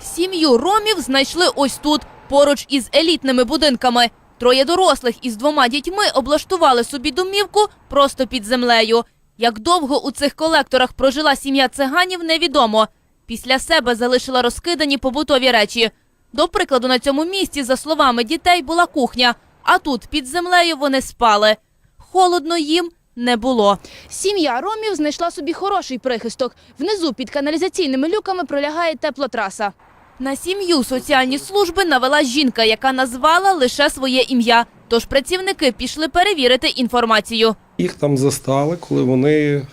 Сім'ю ромів знайшли ось тут, поруч із елітними будинками. Троє дорослих із двома дітьми облаштували собі домівку просто під землею. Як довго у цих колекторах прожила сім'я циганів, невідомо. Після себе залишила розкидані побутові речі. До прикладу, на цьому місці, за словами дітей, була кухня, а тут під землею вони спали. Холодно їм не було. Сім'я ромів знайшла собі хороший прихисток. Внизу під каналізаційними люками пролягає теплотраса. На сім'ю соціальні служби навела жінка, яка назвала лише своє ім'я. Тож працівники пішли перевірити інформацію. Їх там застали, коли вони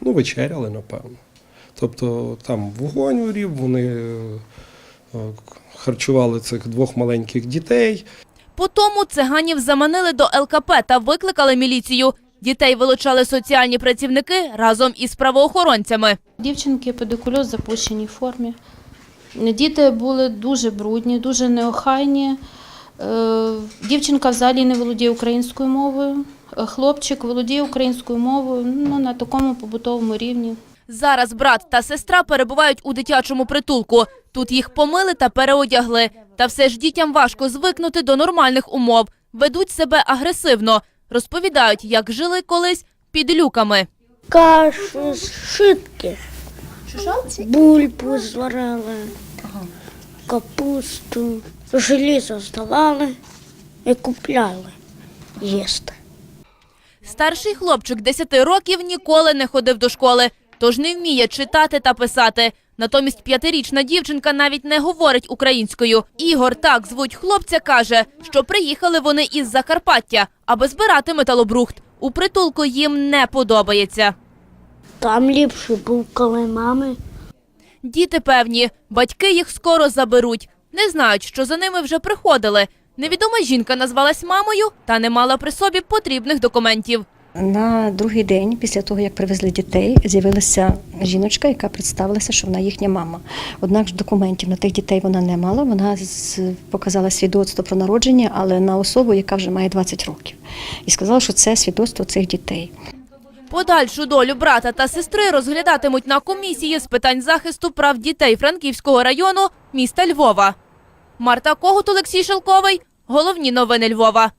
ну, вечеряли, напевно. Тобто там вогонь горів, вони е, харчували цих двох маленьких дітей. По тому циганів заманили до ЛКП та викликали міліцію. Дітей вилучали соціальні працівники разом із правоохоронцями. Дівчинки педикульоз в запущеній формі. Діти були дуже брудні, дуже неохайні. Е, Дівчинка взагалі не володіє українською мовою. Е, Хлопчик володіє українською мовою ну, на такому побутовому рівні. Зараз брат та сестра перебувають у дитячому притулку. Тут їх помили та переодягли. Та все ж дітям важко звикнути до нормальних умов. Ведуть себе агресивно. Розповідають, як жили колись під люками. Кашу з шитки. Бульбу зварили, капусту, желізо здавали і купляли їсти. Старший хлопчик 10 років ніколи не ходив до школи, тож не вміє читати та писати. Натомість п'ятирічна дівчинка навіть не говорить українською. Ігор, так звуть хлопця, каже, що приїхали вони із Закарпаття, аби збирати металобрухт. У притулку їм не подобається. Там ліпше був, коли мами. Діти певні, батьки їх скоро заберуть. Не знають, що за ними вже приходили. Невідома жінка назвалась мамою та не мала при собі потрібних документів. На другий день, після того як привезли дітей, з'явилася жіночка, яка представилася, що вона їхня мама. Однак ж документів на тих дітей вона не мала. Вона показала свідоцтво про народження, але на особу, яка вже має 20 років, і сказала, що це свідоцтво цих дітей. Подальшу долю брата та сестри розглядатимуть на комісії з питань захисту прав дітей Франківського району міста Львова. Марта Когут, Олексій Шелковий. Головні новини Львова.